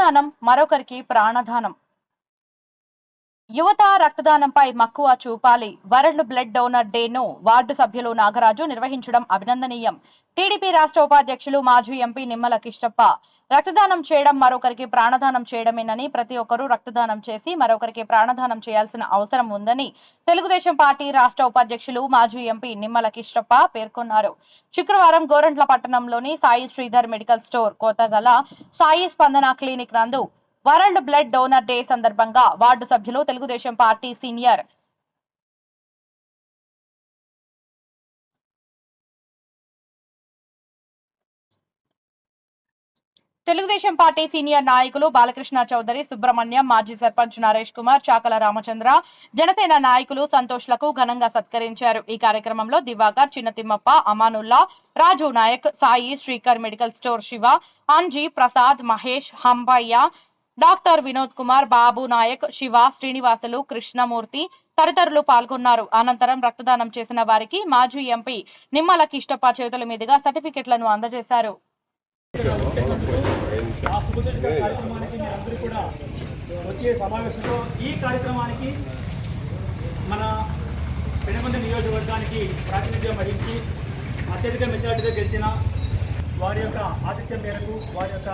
రక్తదానం మరొకరికి ప్రాణదానం. యువత రక్తదానంపై మక్కువ చూపాలి. వరల్డ్ బ్లడ్ డోనర్ డే ను వార్డు సభ్యులు నాగరాజు నిర్వహించడం అభినందనీయం. టీడీపీ రాష్ట్ర ఉపాధ్యక్షులు మాజీ ఎంపీ నిమ్మల కిష్టప్ప. రక్తదానం చేయడం మరొకరికి ప్రాణదానం చేయడమేనని ప్రతి ఒక్కరూ రక్తదానం చేసి మరొకరికి ప్రాణదానం చేయాల్సిన అవసరం ఉందని తెలుగుదేశం పార్టీ రాష్ట్ర ఉపాధ్యక్షులు మాజీ ఎంపీ నిమ్మల కిష్టప్ప పేర్కొన్నారు. శుక్రవారం గోరంట్ల పట్టణంలోని సాయి శ్రీధర్ మెడికల్ స్టోర్ కోతగల సాయి స్పందన క్లినిక్ నందు వరల్డ్ బ్లడ్ డోనర్ డే సందర్భంగా వార్డు సభ్యులు Telugu Desam party senior Telugu Desam party senior నాయకులు బాలకృష్ణ చౌదరి సుబ్రహ్మణ్యం మాజీ సర్పంచ్ నరేష్ కుమార్ చాకల రామచంద్ర జనసేన నాయకులు సంతోష్లకు ఘనంగా సత్కరించారు. ఈ కార్యక్రమంలో Diwakar Chinnathimmappa Amanulla Raju Nayak Sai Srikar medical store Shiva Anji Prasad Mahesh Hambayya doctor Vinod Kumar Babu Nayak Shiva Srinivasulu Krishnamurthy తదితరులు పాల్గొన్నారు. అనంతరం రక్తదానం చేసిన వారికి మాజీ ఎంపీ నిమ్మల కిష్టప్ప చేతుల మీదుగా సర్టిఫికెట్లను అందజేశారు. వచ్చే సమావేశంలో ఈ కార్యక్రమానికి మన పెనుమంది నియోజకవర్గానికి ప్రాతినిధ్యం వహించి అత్యధిక మెజార్టీతో గెలిచిన వారి యొక్క ఆతిథ్యం మేరకు వారి యొక్క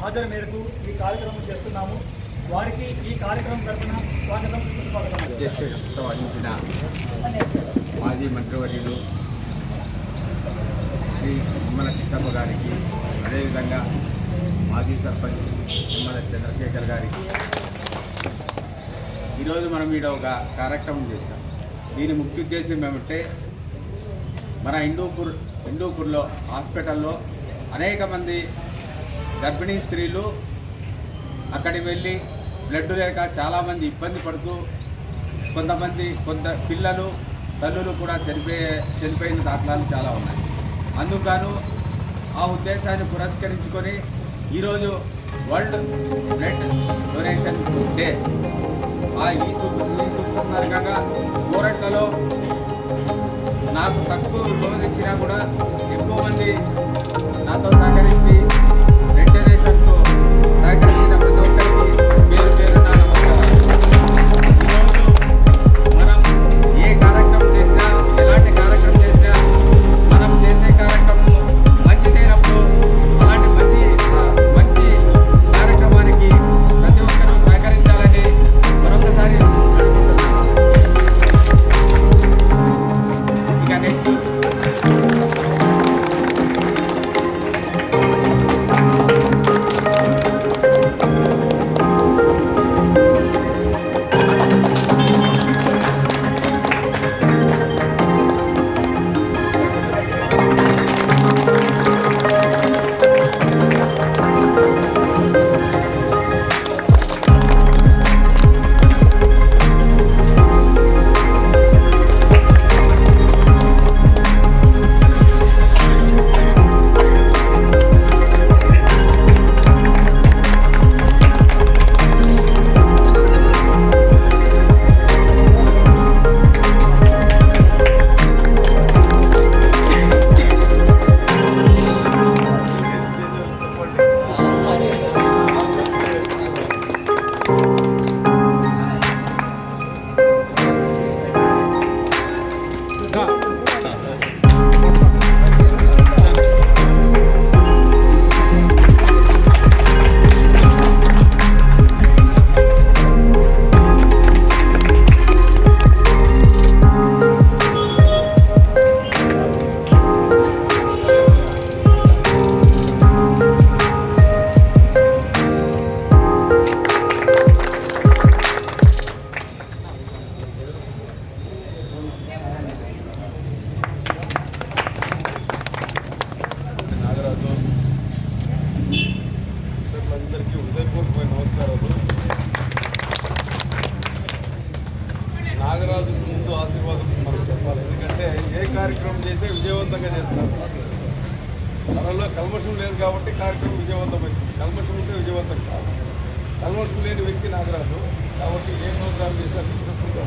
హాజరు మేరకు ఈ కార్యక్రమం చేస్తున్నాము. వారికి ఈ కార్యక్రమం తరఫున స్వాగతం సుస్వాగతం. వహించిన మాజీ మంత్రివర్యులు శ్రీ నిమ్మల కృష్ణమ్మ గారికి అదేవిధంగా మాజీ సర్పంచ్ నిమ్మల చంద్రశేఖర్ గారికి. ఈరోజు మనం ఈడ ఒక కార్యక్రమం చేస్తాం. దీని ముఖ్య ఉద్దేశం ఏమంటే మన హిందూపూర్ హిందూపూర్లో హాస్పిటల్లో అనేక మంది గర్భిణీ స్త్రీలు అక్కడికి వెళ్ళి బ్లడ్ లేక చాలామంది ఇబ్బంది పడుతూ కొంతమంది కొంత పిల్లలు తల్లులు కూడా చనిపోయే చనిపోయిన దాఖలాలు చాలా ఉన్నాయి. అందుకను ఆ ఉద్దేశాన్ని పురస్కరించుకొని ఈరోజు వరల్డ్ బ్లడ్ డొనేషన్ డే. ఆ ఈ సందర్భంగా గోరట్లలో నాకు తక్కువ విభజించినా ఇచ్చినా కూడా ఎక్కువ మంది నాతో సహకరించి విజయవంతంగా చేస్తారు. త్వరలో కల్మషం లేదు కాబట్టి కార్యక్రమం విజయవంతమైంది. కల్మషం ఉంటే విజయవంతం కాదు. కల్మషం లేని వ్యక్తి నాగరాజు కాబట్టి ఏ ప్రోగ్రాం చేసినా సక్సెస్ఫుల్గా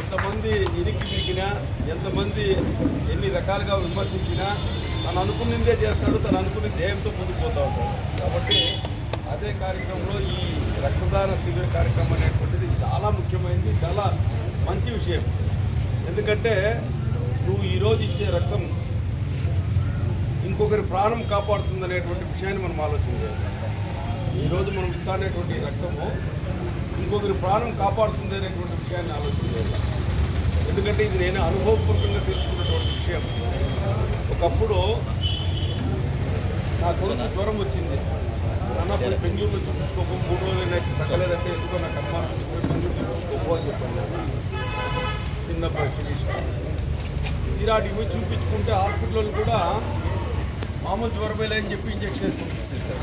ఎంతమంది ఇరికి తిరిగినా ఎంతమంది ఎన్ని రకాలుగా విమర్శించినా తను అనుకున్నదే చేస్తాడు తను అనుకున్న ధ్యేయంతో ముందుకు పోతూ ఉంటాడు. కాబట్టి అదే కార్యక్రమంలో ఈ రక్తదాన శిబిర కార్యక్రమం అనేటువంటిది చాలా ముఖ్యమైనది చాలా మంచి విషయం. ఎందుకంటే నువ్వు ఈరోజు ఇచ్చే రక్తం ఇంకొకరి ప్రాణం కాపాడుతుంది అనేటువంటి విషయాన్ని మనం ఆలోచన చేయాలి. ఈరోజు మనం ఇస్తానేటువంటి రక్తము ఇంకొకరి ప్రాణం కాపాడుతుంది అనేటువంటి విషయాన్ని ఆలోచన చేయాలి. ఎందుకంటే ఇది నేను అనుభవపూర్వకంగా తెలుసుకున్నటువంటి విషయం. ఒకప్పుడు నా కొడుకు జ్వరం వచ్చింది. అన్నప్పుడు బెంగళూరులో చూపించుకోకు మూడు రోజులు నాకు తగ్గలేదంటే ఎందుకో నాకు అనుమానం బెంగళూరు చూపించుకోకు అని చెప్పాను. చిన్న పరిస్థితి ఇరాటి పోయి చూపించుకుంటే హాస్పిటల్లో కూడా మామూలు జ్వరమేలే అని చెప్పి ఇంజక్షన్ వేసి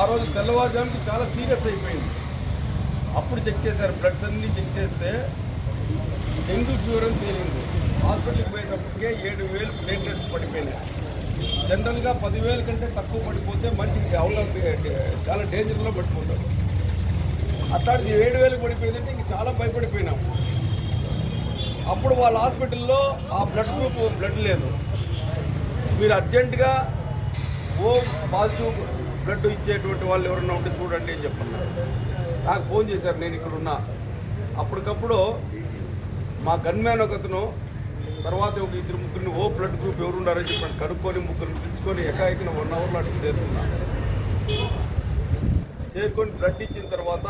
ఆ రోజు తెల్లవారుజాముకి చాలా సీరియస్ అయిపోయింది. అప్పుడు చెక్ చేశారు బ్లడ్స్ అన్ని చెక్ చేస్తే డెంగ్యూ జ్వరం అని తేలింది? హాస్పిటల్కి పోయేటప్పటికే ఏడు వేలు ప్లేట్లెట్స్ పడిపోయినాయి. జనరల్గా పదివేల కంటే తక్కువ పడిపోతే మంచి అవుట్ చాలా డేంజర్లో పడిపోతాడు. అట్లాంటిది ఏడు వేలు పడిపోయిందంటే ఇంక చాలా భయపడిపోయినాం. అప్పుడు వాళ్ళ హాస్పిటల్లో ఆ బ్లడ్ గ్రూప్ బ్లడ్ లేదు. మీరు అర్జెంటుగా ఓ పాజిటివ్ బ్లడ్ ఇచ్చేటువంటి వాళ్ళు ఎవరన్నా ఉంటే చూడండి అని చెప్పన్నారు. నాకు ఫోన్ చేశారు నేను ఇక్కడ ఉన్నా. అప్పటికప్పుడు మా గన్మ్యాన్ ఒక తర్వాత ఒక ఇద్దరు ముగ్గురిని ఓ బ్లడ్ గ్రూప్ ఎవరున్నారని చెప్పాను కనుక్కొని ముగ్గురిని పిలుచుకొని ఎకాఎకిన వన్ అవర్లో అటు చేరుకున్నా. చేరుకొని బ్లడ్ ఇచ్చిన తర్వాత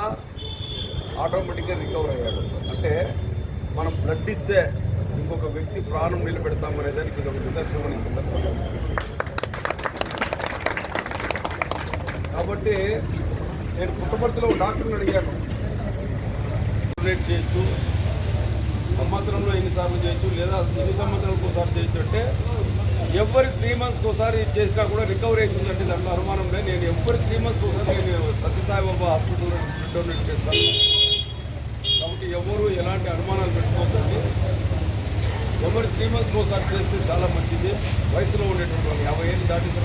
ఆటోమేటిక్గా రికవర్ అయ్యాడు. అంటే మనం బ్లడ్ ఇస్తే ఇంకొక వ్యక్తి ప్రాణం నిలబెడతామనే దానికి ఇది ఒక నిదర్శనం సందర్భంగా కాబట్టి నేను పుట్టపర్తిలో డాక్టర్ని అడిగాను. డొనేట్ చేయొచ్చు సంవత్సరంలో ఎన్నిసార్లు చేయొచ్చు లేదా ఎన్ని సంవత్సరాలకు ఒకసారి చేయొచ్చు అంటే ఎవరి త్రీ మంత్స్కి ఒకసారి చేసినా కూడా రికవరీ అవుతుందంటే దాంట్లో అనుమానం లేదు. నేను ఎవరి త్రీ మంత్స్కి ఒకసారి నేను సత్యసాయిబాబా హాస్పిటల్లో డొనేట్ చేస్తాను. కాబట్టి ఎలాంటి అనుమానాలు పెట్టుకోకండి. ఎవరి త్రీ మంత్స్కి ఒకసారి చేస్తే చాలా మంచిది. వయసులో ఉండేటువంటి యాభై ఏళ్ళు దాటిన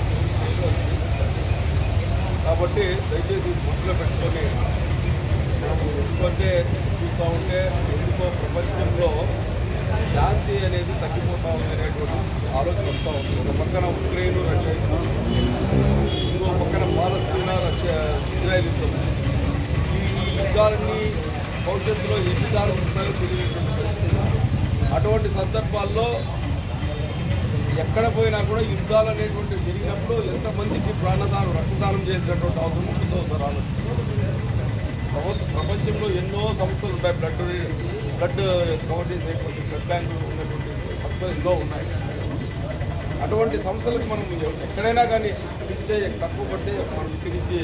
కాబట్టి దయచేసి ఇది పెట్టుకొని ఎందుకంటే చూస్తూ ఉంటే ఎందుకో ప్రపంచంలో శాంతి అనేది తగ్గిపోతూ ఉంది అనేటువంటి ఆలోచన వస్తూ ఉంది. ఒక పక్కన ఉక్రెయిన్ రష్యా ఇంకో పక్కన పాలస్తీనా రష్యా ఇజ్రాయెల్ యుద్ధం. ఈ యుద్ధాలన్నీ భవిష్యత్తులో ఎన్ని దారులు వస్తాయో తెలియనటువంటి అటువంటి సందర్భాల్లో ఎక్కడ పోయినా కూడా యుద్ధాలు అనేటువంటి జరిగినప్పుడు ఎంతమందికి ప్రాణదానం రక్తదానం చేసినటువంటి అవసరం ఉంటుందో సార్ ఆలోచన ప్రపంచంలో ఎన్నో సంస్థలు ఉంటాయి బ్లడ్ బ్లడ్ కవర్ చేసేటువంటి బ్లడ్ బ్యాంకులు ఉన్నటువంటి సంస్థలు ఎన్నో ఉన్నాయి. అటువంటి సంస్థలకు మనం ఎక్కడైనా కానీ ఇస్తే తక్కువ పడితే మనం ఇక్కడి నుంచి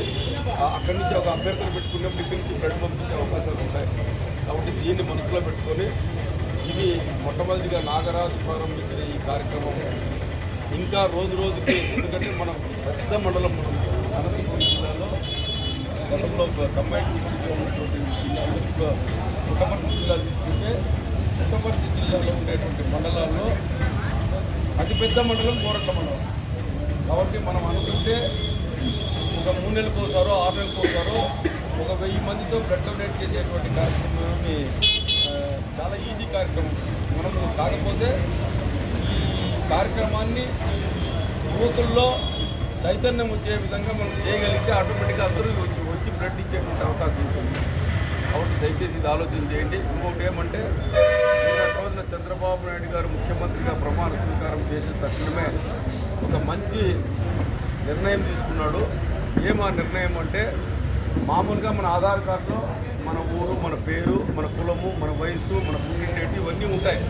అక్కడి నుంచి ఒక అభ్యర్థులు పెట్టుకున్నప్పుడు ఇక్కడి నుంచి బ్లడ్ పంపించే అవకాశాలు ఉంటాయి. కాబట్టి దీన్ని మనసులో పెట్టుకొని ఇది మొట్టమొదటిగా నాగరాజు ప్రారంభించిన ఈ కార్యక్రమం. ఇంకా రోజు రోజుకి ఎందుకంటే మనం పెద్ద మండలం మనం అనంతపురం జిల్లాలో గతంలో కంబైన్ డిస్ట్రిక్ట్లో ఉన్నటువంటి జిల్లాలో పుట్టపర్తి జిల్లా తీసుకుంటే పుట్టపర్తి జిల్లాలో ఉండేటువంటి మండలాల్లో అతిపెద్ద మండలం కోరట్ల మండలం. కాబట్టి మనం అనుకుంటే ఒక మూడు నెలలకు ఒకసారో ఆరు నెలలకు ఒకసారో ఒక వెయ్యి మందితో బ్లడ్ డొనేట్ చేసేటువంటి కార్యక్రమాన్ని చాలా ఈజీ కార్యక్రమం. మనం కాకపోతే ఈ కార్యక్రమాన్ని యువకుల్లో చైతన్యం వచ్చే విధంగా మనం చేయగలిగితే ఆటోమేటిక్గా అందరూ వచ్చి వచ్చి బ్లడ్ ఇచ్చేటువంటి అవకాశం ఉంటుంది. కాబట్టి దయచేసి ఇది ఆలోచన చేయండి. ఇంకొకటి ఏమంటే రోజున చంద్రబాబు నాయుడు గారు ముఖ్యమంత్రిగా ప్రమాణ స్వీకారం చేసిన తక్షణమే ఒక మంచి నిర్ణయం తీసుకున్నాడు. ఏమా నిర్ణయం అంటే మామూలుగా మన ఆధార్ కార్డులో మన ఊరు మన పేరు మన కులము మన వయసు మన పుట్టినటి ఇవన్నీ ఉంటాయి.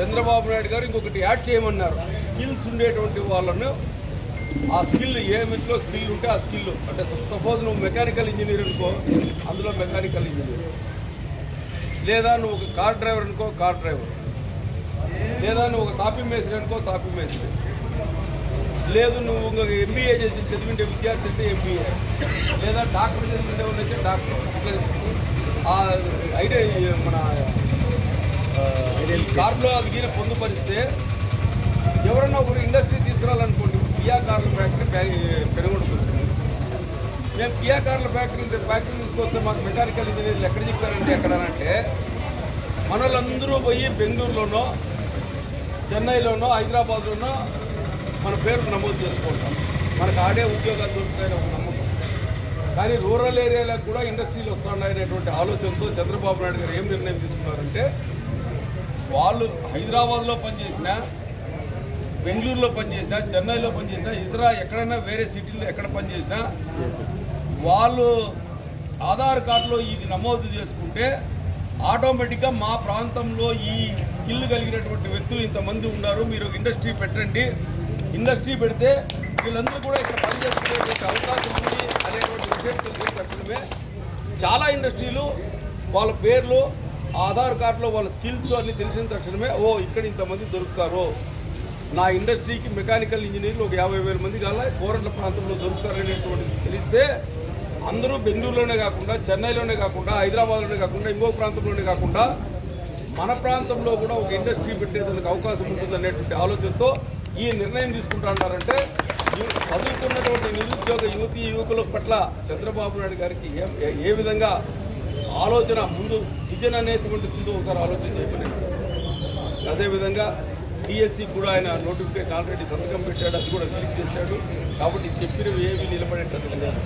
చంద్రబాబు నాయుడు గారు ఇంకొకటి యాడ్ చేయమన్నారు. స్కిల్స్ ఉండేటువంటి వాళ్ళను ఆ స్కిల్ ఏ మెట్లో స్కిల్ ఉంటే ఆ స్కిల్. అంటే సపోజ్ నువ్వు మెకానికల్ ఇంజనీర్ అనుకో అందులో మెకానికల్ ఇంజనీర్. లేదా నువ్వు ఒక కార్ డ్రైవర్ అనుకో కార్ డ్రైవర్ లేదా నువ్వు ఒక కాపీ మేస్త్రి అనుకో కాపీ మేస్త్రి లేదు నువ్వు ఇంకొక ఎంబీఏ చేసి చదివిండే విద్యార్థి అంటే ఎంబీఏ లేదా డాక్టర్ చదివిండే వాళ్ళు అయితే డాక్టర్ ఇట్లా ఆ మన కార్లో అది గీన పొందుపరిస్తే ఎవరన్నా ఒకరు ఇండస్ట్రీ తీసుకురావాలనుకోండి పియా కార్ల ఫ్యాక్టరీ పెనుగొండకు వచ్చింది మేము పియా కార్ల ఫ్యాక్టరీ ఫ్యాక్టరీ తీసుకొస్తే మాకు మెకానికల్ ఇంజనీర్లు ఎక్కడ చెప్తారంటే ఎక్కడనంటే మనలందరూ పోయి బెంగళూరులోనో చెన్నైలోనో హైదరాబాద్లోనో మన పేరు నమోదు చేసుకుంటాం. మనకు ఆడే ఉద్యోగాలు దొరుకుతాయని ఒక నమ్మకం. కానీ రూరల్ ఏరియాలో కూడా ఇండస్ట్రీలు వస్తున్నాయనేటువంటి ఆలోచనతో చంద్రబాబు నాయుడు గారు ఏం నిర్ణయం తీసుకున్నారంటే వాళ్ళు హైదరాబాద్లో పనిచేసినా బెంగళూరులో పనిచేసినా చెన్నైలో పనిచేసినా ఇతర ఎక్కడైనా వేరే సిటీలో ఎక్కడ పనిచేసినా వాళ్ళు ఆధార్ కార్డులో ఇది నమోదు చేసుకుంటే ఆటోమేటిక్గా మా ప్రాంతంలో ఈ స్కిల్ కలిగినటువంటి వ్యక్తులు ఇంతమంది ఉన్నారు. మీరు ఇండస్ట్రీ పెట్టండి. ఇండస్ట్రీ పెడితే వీళ్ళందరూ కూడా ఇక్కడ పనిచేసుకునేటువంటి అవకాశం ఉంది అనేటువంటి విషయం తెలిసిన తక్షణమే చాలా ఇండస్ట్రీలు వాళ్ళ పేర్లు ఆధార్ కార్డులో వాళ్ళ స్కిల్స్ అన్ని తెలిసిన తక్షణమే ఓ ఇక్కడ ఇంతమంది దొరుకుతారు. నా ఇండస్ట్రీకి మెకానికల్ ఇంజనీర్లు ఒక యాభై వేల మంది కాల కోరట్ల ప్రాంతంలో దొరుకుతారనేటువంటిది తెలిస్తే అందరూ బెంగళూరులోనే కాకుండా చెన్నైలోనే కాకుండా హైదరాబాద్లోనే కాకుండా ఇంకో ప్రాంతంలోనే కాకుండా మన ప్రాంతంలో కూడా ఒక ఇండస్ట్రీ పెట్టేందుకు అవకాశం ఉంటుందనేటువంటి ఆలోచనతో ఈ నిర్ణయం తీసుకుంటున్నారంటే చదువుకున్నటువంటి నిరుద్యోగ యువతి యువకుల పట్ల చంద్రబాబు నాయుడు గారికి ఏ- ఏ- ఏ విధంగా ఆలోచన ముందు విజన్ అనేటువంటి ముందు ఒకసారి ఆలోచన చేయమని. అదేవిధంగా టీఎస్సీ కూడా ఆయన నోటిఫికేషన్ ఆల్రెడీ సంతకం పెట్టాడు అది కూడా రిలీజ్ చేశాడు. కాబట్టి చెప్పినవి ఏవి నిలబడేటట్టు లేదు.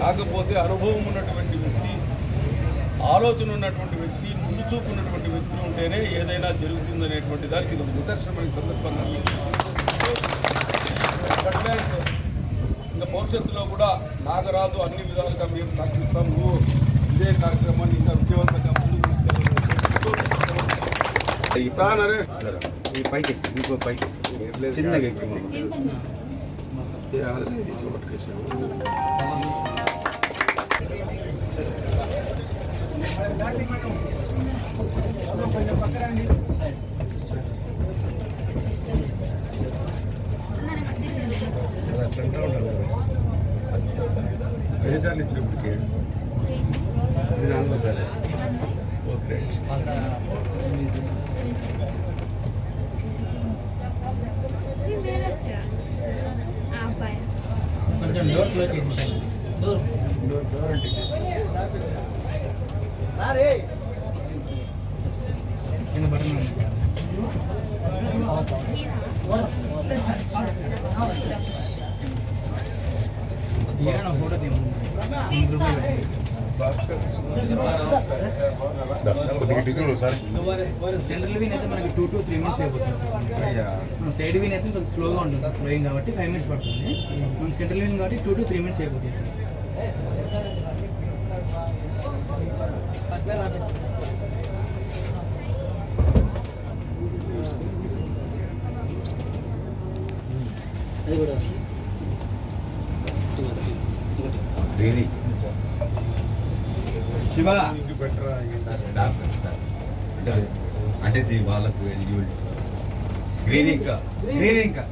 కాకపోతే అనుభవం ఉన్నటువంటి వ్యక్తి ఆలోచన ఉన్నటువంటి వ్యక్తి ముందు చూపు ఉన్నటువంటి వ్యక్తులు ఉంటేనే ఏదైనా జరుగుతుందనేటువంటి దానికి ఇది ఒక నిదర్శనమైన సందర్భంగా ఇంకా భవిష్యత్తులో కూడా నాగరాజు అన్ని విధాలుగా మేము సహకరిస్తాం. నువ్వు ఇదే కార్యక్రమాన్ని ఇంకా విజయవంతంగా ముందుకు తీసుకెళ్ళాలని ఈ పైకి ఇంకో పైకి చిన్నగా ఎక్కువ. ఎన్నిసార్లు ఇచ్చినప్పటికీ ఇది నాలుగో క్లోజ్ చేసి డోర్ డోర్ డోర్ అంటే సెంట్రల్ విన్ అయితే మనకి టూ టు త్రీ మినిట్స్ అయిపోతుంది సార్ సైడ్ విన్ అయితే కొంచెం స్లోగా ఉంటుంది ఫ్లోయింగ్ కాబట్టి ఫైవ్ మినిట్స్ పడుతుంది. మనకి సెంట్రల్ విన్ కాబట్టి టూ టు త్రీ మినిట్స్ అయిపోతుంది సార్ అది కూడా. శివ. ఇంటికి పెట్టరా సార్ డాక్టర్ సార్ అంటే దీని వాళ్ళకు ఎలిజిబుల్ గ్రీన్ ఇంకా. గ్రీన్. ఇంకా.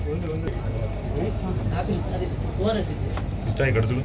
ఇచ్చి ఇక్కడ చూడు.